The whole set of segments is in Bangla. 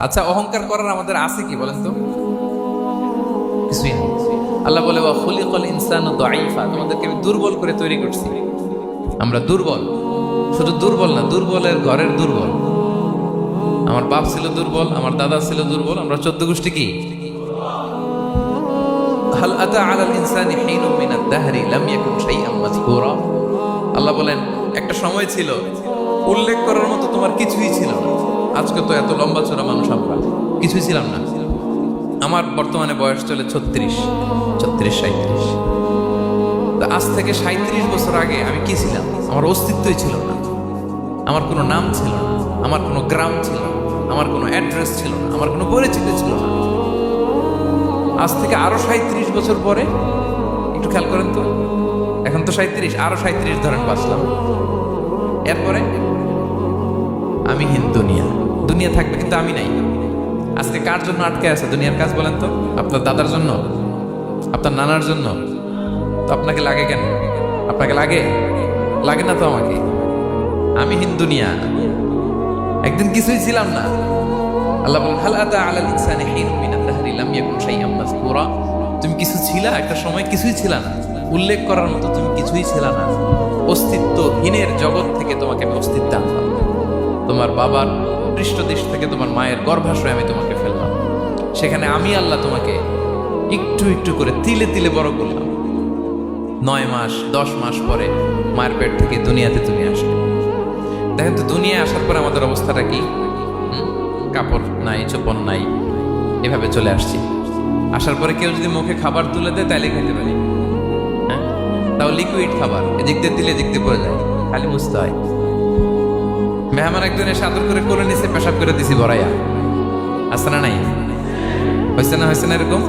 আচ্ছা অহংকার করার আমাদের আছে কি বলেন তো? কিছুই নেই। আল্লাহ বলে বা ইনসান দাইফা তোমাদেরকে আমি দুর্বল করে তৈরি করছি। আমরা দুর্বল। শুধু দুর্বল না, দুর্বলের ঘরের দুর্বল। আমার বাপ ছিল দুর্বল, আমার দাদা ছিল দুর্বল। আমরা চোদ্দ গোষ্ঠী কি? হাল আতা আলাল ইনসানি হিনুম মিনাদ দাহরি, লাম ইয়াকুন শাইআন মাযকুরা? আল্লাহ বলেন, একটা সময় ছিল, উল্লেখ করার মতো তোমার কিছুই ছিল না। আজকে তো এত লম্বা চড়া মানুষ আমরা। কিছুই ছিলাম না। আমার বর্তমানে বয়স চলে ছত্রিশ ছত্রিশ সাঁত্রিশ আজ থেকে সাঁত্রিশ বছর আগে আমি কি ছিলাম? আমার অস্তিত্বই ছিল না। আমার কোনো নাম ছিল না। আমার কোনো গ্রাম ছিল না। আমার কোনো অ্যাড্রেস ছিল না। আমার কোনো পরিচিত ছিল না। আজ থেকে আরও সাঁত্রিশ বছর পরে, একটু খেয়াল করেন তো। এখন তো সাঁত্রিশ আরও সাঁত্রিশ ধরেন বাঁচলাম। এরপরে আমি হিন দুনিয়া দুনিয়া থাকবে কিন্তু আমি নাই। আজকে কার জন্য আটকে আছে? দুনিয়ার কাজ বলেন তো। আপনার দাদার জন্য? আপনার নানার জন্য? তো আপনাকে লাগে কেন? আপনাকে লাগে? লাগে না তো আমাকে? আমি হিন দুনিয়া একদিন কিছুই ছিলাম না। আল্লাহ বলেন, হাল আতা আলাল ইনসানি হিনুম মিনাদ দাহরি লাম ইয়াকুন শাইআন মাযকুরা? তুমি কিছু ছিলা একটা সময়, কিছুই ছিলা না। উল্লেখ করার মতো তুমি কিছুই ছিলা না। অস্তিত্বহীনের জগৎ থেকে তোমাকে আমি অস্তিত্ব আনলাম। তোমার বাবার পৃষ্ঠ পৃষ্ঠদেশ থেকে তোমার মায়ের গর্ভাশয়ে আমি তোমাকে ফেললাম। সেখানে আমি আল্লাহ তোমাকে একটু একটু করে তিলে তিলে বড় করলাম। নয় মাস, দশ মাস পরে মায়ের পেট থেকে দুনিয়াতে তুমি আসলে। দেখেন তো, দুনিয়ায় আসার পর আমাদের অবস্থাটা কি? কাপড় নাই, চোপন নাই, এভাবে চলে আসছি। আসার পরে কেউ যদি মুখে খাবার তুলে দেয়, তাইলে খেতে পারি। হ্যাঁ? তাও লিকুইড খাবার, এদিক দিয়ে দিলে এদিক দিয়ে পড়ে যায়। খালি মুছতে হয়। মেহমান একজন এসে আদর করে করে নিছে পেশাব করে দিছি ভরাইয়া আসছে না নাই? হয়েছে না হয়েছে না এরকম?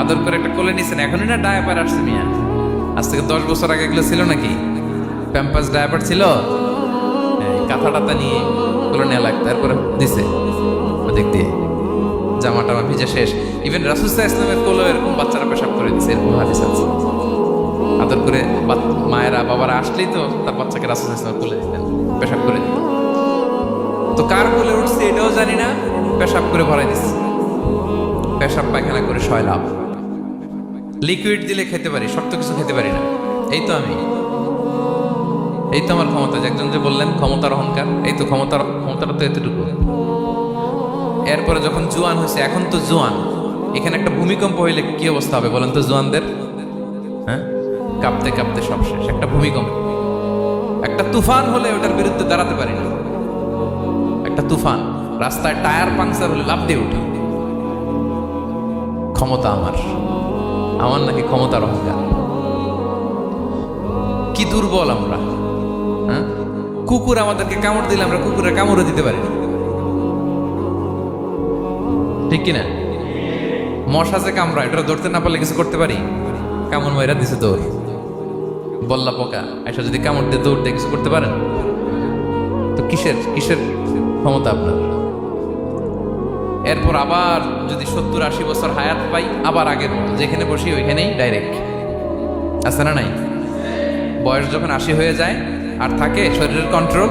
আদর করে একটা কোলে নিছেন। এখনই না ডায়াপার আসছে মিয়া। আজ থেকে দশ বছর আগে এগুলো ছিল নাকি? প্যাম্পাস ডায়াপার ছিল? কাঁথা টাথা নিয়ে কোলে নেওয়া লাগতো। তারপরে দিছে। ওদিক দিয়ে। জামা টামা ভিজে শেষ। ইভেন রাসুসাহ ইসলামের কোলো এরকম বাচ্চারা পেশাব করে দিছে। এরকম হাদিস আছে। আদর করে মায়েরা, বাবারা আসলেই তো তার বাচ্চাকে রাসুল ইসলাম কোলে দিতেন, পেশাব করে কার কোলে উঠছে এটাও জানি না। পেশাব করে ভরাই দিচ্ছে পেশাব পায়খানা করে শয়লাভ লিকুইড দিলে খেতে পারি, শক্ত কিছু খেতে পারি না। এই তো আমি। এই তো আমার ক্ষমতা একজন যে বললেন ক্ষমতার অহংকার, এই তো ক্ষমতার, ক্ষমতাটা তো এতটুকু। এরপরে যখন জোয়ান হয়েছে, এখন তো জোয়ান। এখানে একটা ভূমিকম্প হইলে কি অবস্থা হবে বলেন তো জোয়ানদের? হ্যাঁ? কাঁপতে কাঁপতে সব শেষ। একটা ভূমিকম্প। একটা তুফান হলে ওটার বিরুদ্ধে দাঁড়াতে পারি না। একটা তুফান, রাস্তায় টায়ার পাংচার হলে লাভ দিয়ে উঠি ক্ষমতা আমার। আমার নাকি ক্ষমতার অহংকার কি দুর্বল আমরা হ্যাঁ? কুকুর আমাদেরকে কামড় দিলে আমরা কুকুরের কামড়ে দিতে পারি ঠিক কিনা? মশা যে কামড়া এটা ধরতে না পারলে কিছু করতে পারি? কামড় মাইরা দিছে দৌড়। বল্লা পোকা, এসে যদি কামড় দিয়ে দৌড় দিয়ে কিছু করতে পারেন? তো কিসের কিসের ক্ষমতা আপনার। এরপর আবার যদি সত্তর আশি বছর হায়াত পাই, আবার আগের মতো। যেখানে বসি ওইখানেই ডাইরেক্ট আছে না নাই? বয়স যখন আশি হয়ে যায় আর থাকে, শরীরের কন্ট্রোল